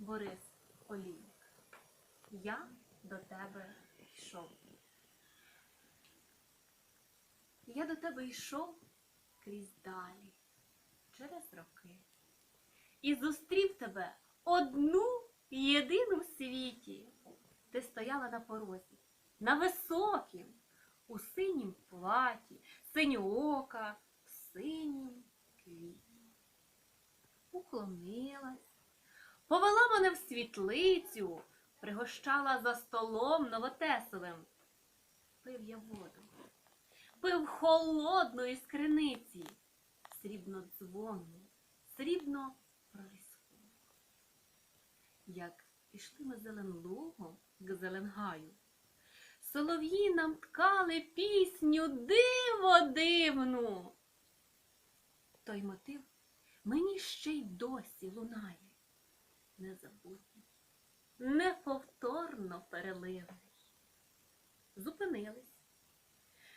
Борис Олійник, я до тебе йшов. Я до тебе йшов крізь далі, через роки, і зустрів тебе одну єдину в світі. Ти стояла на порозі, на високім, у синім платі, синьоока, в синім квіті. Уклонилась, повела мене в світлицю, пригощала за столом новотесовим. Пив я воду, пив холодну із криниці, срібно дзвонну, срібно проліску. Як ішли ми зелен лугом к зеленгаю, солов'ї нам ткали пісню диво дивну. Той мотив мені ще й досі лунає, незабутній, неповторно переливний. Зупинились,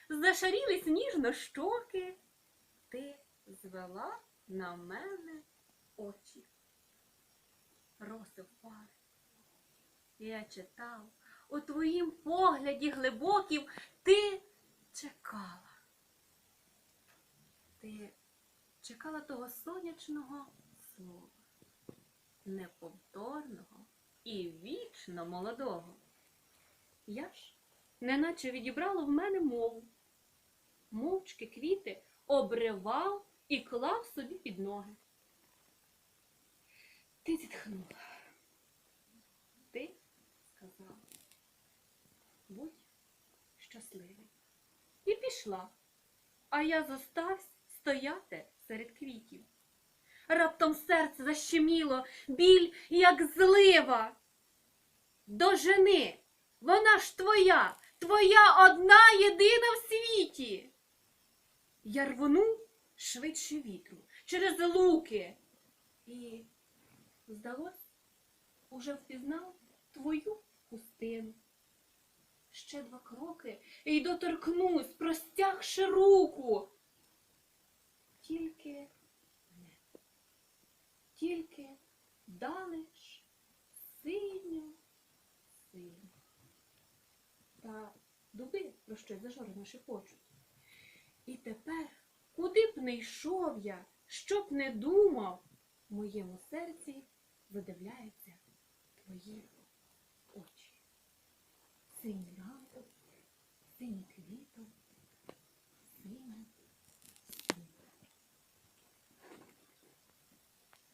зашарілись ніжно щоки, ти звела на мене очі. Роси впали. Я читав, у твоїм погляді глибокім ти чекала. Ти чекала того сонячного слова, неповторного і вічно молодого. Я ж неначе відібрало в мене мову. Мовчки квіти обривав і клав собі під ноги. Ти зітхнула. Ти сказав, будь щасливий. І пішла, а я зостався стояти серед квітів. Раптом серце защеміло, біль, як злива. До жени, вона ж твоя, твоя одна єдина в світі. Я рвонув швидше вітру через луки і, здалось, уже впізнав твою хустину. Ще два кроки і доторкнусь, простягши руку. Тільки тільки далеч синю, синю. Та дуби про щось зажурено шепочуть. І тепер, куди б не йшов я, що б не думав, в моєму серці задивляються твої очі. Синій ранок, синій